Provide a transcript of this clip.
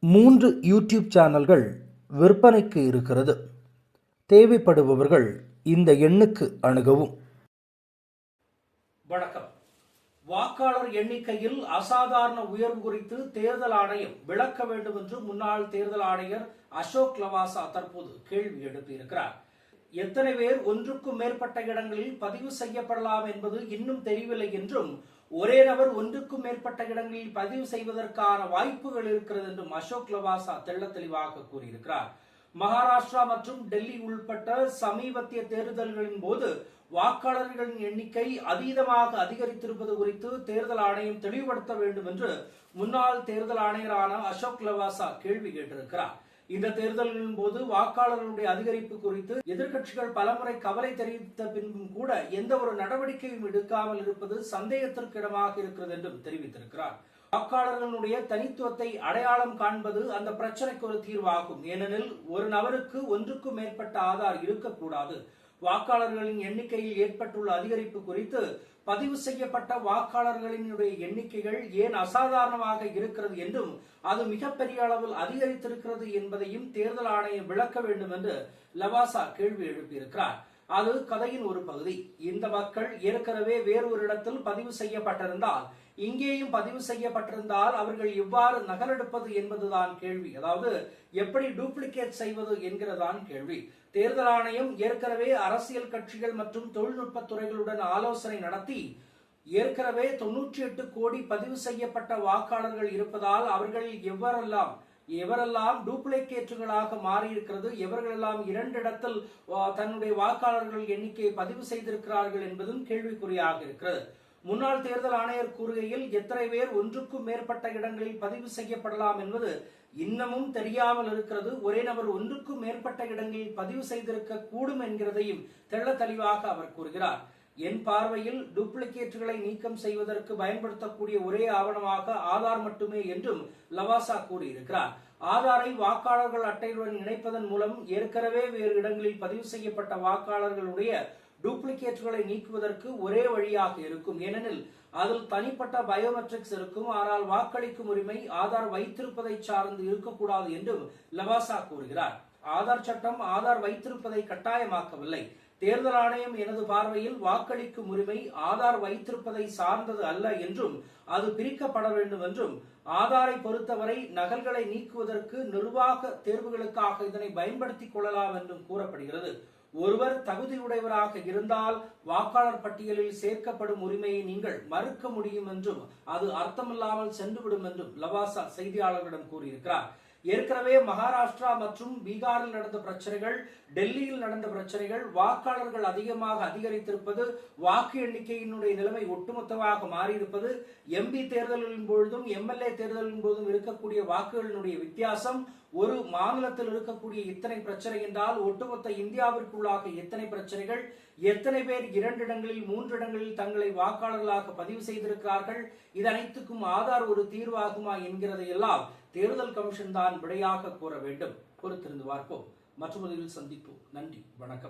மூன்று யூடியூப் சேனல்கள் விற்பனைக்கு இருக்கிறது. தேவைப்படுபவர்கள் இந்த எண்ணுக்கு அணுகவும். வணக்கம். வாக்காளர் எண்ணிக்கையில் அசாதாரண உயர்வு குறித்து தேர்தல் ஆணையம் விளக்க வேண்டும் என்று முன்னாள் தேர்தல் ஆணையர் அசோக் லவாசா தற்போது கேள்வி எழுப்பியிருக்கிறார். எத்தனை பேர் ஒன்றுக்கும் மேற்பட்ட இடங்களில் பதிவு செய்யப்படலாம் என்பது இன்னும் தெரியவில்லை என்றும் ஒரே நபர் ஒன்றுக்கும் மேற்பட்ட இடங்களில் பதிவு செய்வதற்கான வாய்ப்புகள் இருக்கிறது என்றும் அசோக் லவாசா தெள்ள தெளிவாக கூறியிருக்கிறார். மகாராஷ்டிரா மற்றும் டெல்லி உள்பட்ட சமீபத்திய தேர்தல்களின் போது வாக்காளர்களின் எண்ணிக்கை அதீதமாக அதிகரித்திருப்பது குறித்து தேர்தல் ஆணையம் தெளிவுபடுத்த வேண்டும் என்று முன்னாள் தேர்தல் ஆணையரான அசோக் லவாசா கேள்வி கேட்டிருக்கிறார். இந்த தேர்தல்களின் போது வாக்காளர்களுடைய அதிகரிப்பு குறித்து எதிர்க்கட்சிகள் பலமுறை கவலை தெரிவித்த பின்பும் கூட எந்த ஒரு நடவடிக்கையும் எடுக்காமல் இருப்பது சந்தேகத்திற்கிடமாக இருக்கிறது என்றும் தெரிவித்திருக்கிறார். வாக்காளர்களுடைய தனித்துவத்தை அடையாளம் காண்பது அந்த பிரச்சனைக்கு ஒரு தீர்வாகும். ஏனெனில் ஒரு நபருக்கு ஒன்றுக்கும் மேற்பட்ட ஆதார் இருக்கக்கூடாது. வாக்காளர்களின் எண்ணிக்கையில் ஏற்பட்டுள்ள அதிகரிப்பு குறித்து பதிவு செய்யப்பட்ட வாக்காளர்களினுடைய எண்ணிக்கைகள் ஏன் அசாதாரணமாக இருக்கிறது என்றும் அது மிகப்பெரிய அளவில் அதிகரித்திருக்கிறது என்பதையும் தேர்தல் ஆணையம் விளக்க வேண்டும் என்று லவாசா கேள்வி எழுப்பியிருக்கிறார். அது கதையின் ஒரு பகுதி. இந்த மக்கள் ஏற்கனவே வேறு ஒரு இடத்தில் பதிவு செய்யப்பட்டிருந்தால் இங்கேயும் பதிவு செய்யப்பட்டிருந்தால் அவர்கள் எவ்வாறு நகலெடுப்பது என்பதுதான் கேள்வி. அதாவது எப்படி டூப்ளிகேட் செய்வது என்கிறதான் கேள்வி. தேர்தல் ஆணையம் ஏற்கனவே அரசியல் கட்சிகள் மற்றும் தொழில்நுட்ப துறைகளுடன் ஆலோசனை நடத்தி ஏற்கனவே தொன்னூற்றி எட்டு கோடி பதிவு செய்யப்பட்ட வாக்காளர்கள் இருப்பதால் அவர்கள் எவ்வாறெல்லாம் எவரெல்லாம் டூப்ளிகேட்டுகளாக மாறியிருக்கிறது எவர்களெல்லாம் இரண்டு இடத்தில் தன்னுடைய வாக்காளர்கள் எண்ணிக்கையை பதிவு செய்திருக்கிறார்கள் என்பதும் கேள்விக்குறியாக இருக்கிறது. முன்னாள் தேர்தல் ஆணையர் கூறுகையில் எத்தனை பேர் ஒன்றுக்கும் மேற்பட்ட இடங்களில் பதிவு செய்யப்படலாம் என்பது இன்னமும் தெரியாமல் இருக்கிறது. ஒரே நபர் ஒன்றுக்கும் மேற்பட்ட இடங்களில் பதிவு செய்திருக்க கூடும் என்கிறதையும் தெள்ள தெளிவாக அவர் கூறுகிறார். என் பார்வையில் டூப்ளிகேட்டுகளை நீக்கம் செய்வதற்கு பயன்படுத்தக்கூடிய ஒரே ஆவணமாக ஆதார் மட்டுமே என்றும் லவாசா கூறியிருக்கிறார். ஆதாரை வாக்காளர்கள் அட்டையுடன் இணைப்பதன் மூலம் ஏற்கனவே வேறு இடங்களில் பதிவு செய்யப்பட்ட வாக்காளர்களுடைய டூப்ளிகேட்டுகளை நீக்குவதற்கு ஒரே வழியாக இருக்கும். ஏனெனில் அதில் தனிப்பட்ட பயோமெட்ரிக்ஸ் இருக்கும். ஆனால் வாக்களிக்கும் உரிமை ஆதார் வைத்திருப்பதை சார்ந்து இருக்கக்கூடாது என்றும் லவாசா கூறுகிறார். ஆதார் சட்டம் ஆதார் வைத்திருப்பதை கட்டாயமாக்கவில்லை. தேர்தல் ஆணையம் எனது பார்வையில் வாக்களிக்கும் உரிமை ஆதார் வைத்திருப்பதை சார்ந்தது அல்ல என்றும் அது பிரிக்கப்பட வேண்டும் என்றும் ஆதாரை பொறுத்தவரை நகல்களை நீக்குவதற்கு நிர்வாக தேர்வுகளுக்காக இதனை பயன்படுத்திக் கொள்ளலாம் என்றும் கூறப்படுகிறது. ஒருவர் தகுதியுடையவராக இருந்தால் வாக்காளர் பட்டியலில் சேர்க்கப்படும் உரிமையை நீங்கள் மறுக்க முடியும் என்றும் அது அர்த்தமில்லாமல் சென்றுவிடும் என்றும் லவாசா செய்தியாளர்களிடம் கூறியிருக்கிறார். ஏற்கனவே மகாராஷ்டிரா மற்றும் பீகாரில் நடந்த பிரச்சனைகள் டெல்லியில் நடந்த பிரச்சனைகள் வாக்காளர்கள் அதிகமாக அதிகரித்திருப்பது வாக்கு எண்ணிக்கையினுடைய நிலைமை ஒட்டுமொத்தமாக மாறியிருப்பது எம்பி தேர்தல்களின் பொழுதும் எம்எல்ஏ தேர்தலின் போதும் இருக்கக்கூடிய வாக்குகளினுடைய வித்தியாசம் ஒரு மாநிலத்தில் இருக்கக்கூடிய இத்தனை பிரச்சனை என்றால் ஒட்டுமொத்த இந்தியாவிற்குள்ளாக எத்தனை பிரச்சனைகள் எத்தனை பேர் இரண்டு இடங்களில் மூன்று இடங்களில் தங்களை வாக்காளர்களாக பதிவு செய்திருக்கிறார்கள் இது அனைத்துக்கும் ஆதார் ஒரு தீர்வாகுமா என்கிறதையெல்லாம் தேர்தல் கமிஷன் தான் விடையாக கூற வேண்டும். பொறுத்திருந்து பார்ப்போம். மற்றொரு சந்திப்போம். நன்றி. வணக்கம்.